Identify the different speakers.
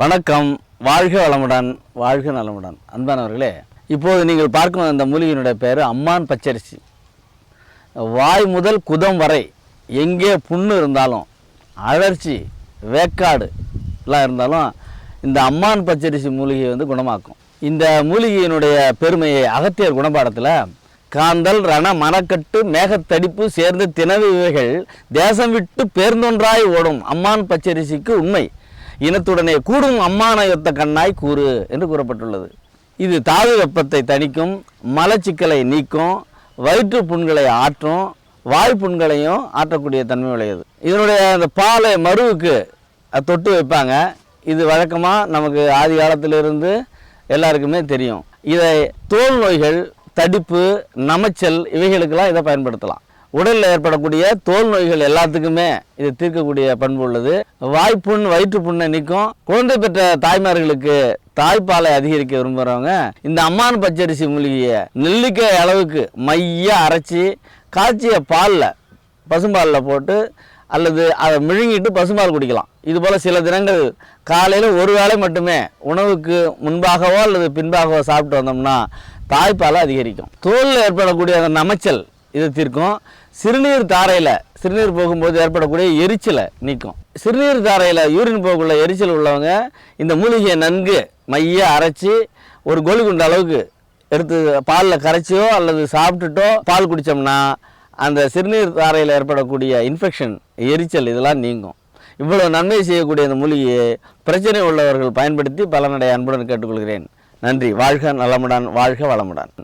Speaker 1: வணக்கம். வாழ்க வளமுடன் வாழ்க நலமுடன். அன்பானவர்களே இப்போது நீங்கள் பார்க்கும் அந்த மூலிகையினுடைய பேர் அம்மான் பச்சரிசி. வாய் முதல் குதம் வரை எங்கே புண்ணு இருந்தாலும் அழற்சி வேக்காடு எல்லாம் இருந்தாலும் இந்த அம்மான் பச்சரிசி மூலிகை வந்து குணமாக்கும். இந்த மூலிகையினுடைய பெருமையை அகத்தியர் குணபாடத்தில் காந்தல் ரண மனக்கட்டு மேகத்தடிப்பு சேர்ந்து தினவு இவைகள் தேசம் விட்டு பேர்ந்தொன்றாய் ஓடும் அம்மான் பச்சரிசிக்கு உண்மை. இனத்துடனே கூடும் அம்மானயொத்த கண்ணாய் கூறு என்று கூறப்பட்டுள்ளது. இது தாது வெப்பத்தை தணிக்கும் மலச்சிக்கலை நீக்கும் வயிற்று புண்களை ஆற்றும் வாய் புண்களையும் ஆற்றக்கூடிய தன்மை உடையது. இதனுடைய அந்த பாலை மருவுக்கு தொட்டு வைப்பாங்க. இது வழக்கமாக நமக்கு ஆதி காலத்திலிருந்து எல்லாருக்குமே தெரியும். இதை தோல் நோய்கள் தடிப்பு நமைச்சல் இவைகளுக்கெல்லாம் இதை பயன்படுத்தலாம். உடலில் ஏற்படக்கூடிய தோல் நோய்கள் எல்லாத்துக்குமே இது தீர்க்கக்கூடிய பண்பு உள்ளது. வாய்ப்புண் வயிற்றுப்புண்ணை நிற்கும் குழந்தை பெற்ற தாய்மார்களுக்கு தாய்ப்பாலை அதிகரிக்க விரும்புகிறவங்க இந்த அம்மான் பச்சரிசி மூலிகையை நெல்லிக்காய் அளவுக்கு மைய அரைச்சி காய்ச்சிய பாலில் பசும்பாலில் போட்டு அல்லது அதை மிழுங்கிட்டு பசும்பால் குடிக்கலாம். இதுபோல் சில தினங்கள் காலையில் ஒரு வேளை மட்டுமே உணவுக்கு முன்பாகவோ அல்லது பின்பாகவோ சாப்பிட்டு வந்தோம்னா தாய்ப்பாலை அதிகரிக்கும். தோலில் ஏற்படக்கூடிய அந்த நமைச்சல் இதை தீர்க்கும். சிறுநீர் தாரையில் சிறுநீர் போகும்போது ஏற்படக்கூடிய எரிச்சலை நீக்கும். சிறுநீர் தாரையில் யூரின் போகக்குள்ள எரிச்சல் உள்ளவங்க இந்த மூலிகையை நன்கு மைய அரைச்சி ஒரு கோலிகுண்டு அளவுக்கு எடுத்து பாலில் கரைச்சியோ அல்லது சாப்பிட்டுட்டோ பால் குடித்தோம்னா அந்த சிறுநீர் தாரையில் ஏற்படக்கூடிய இன்ஃபெக்ஷன் எரிச்சல் இதெல்லாம் நீங்கும். இவ்வளவு நன்மை செய்யக்கூடிய இந்த மூலிகையை பிரச்சனை உள்ளவர்கள் பயன்படுத்தி பலனடைய அன்புடன் கேட்டுக்கொள்கிறேன். நன்றி வாழ்க நலமுடன் வாழ்க வளமுடன்.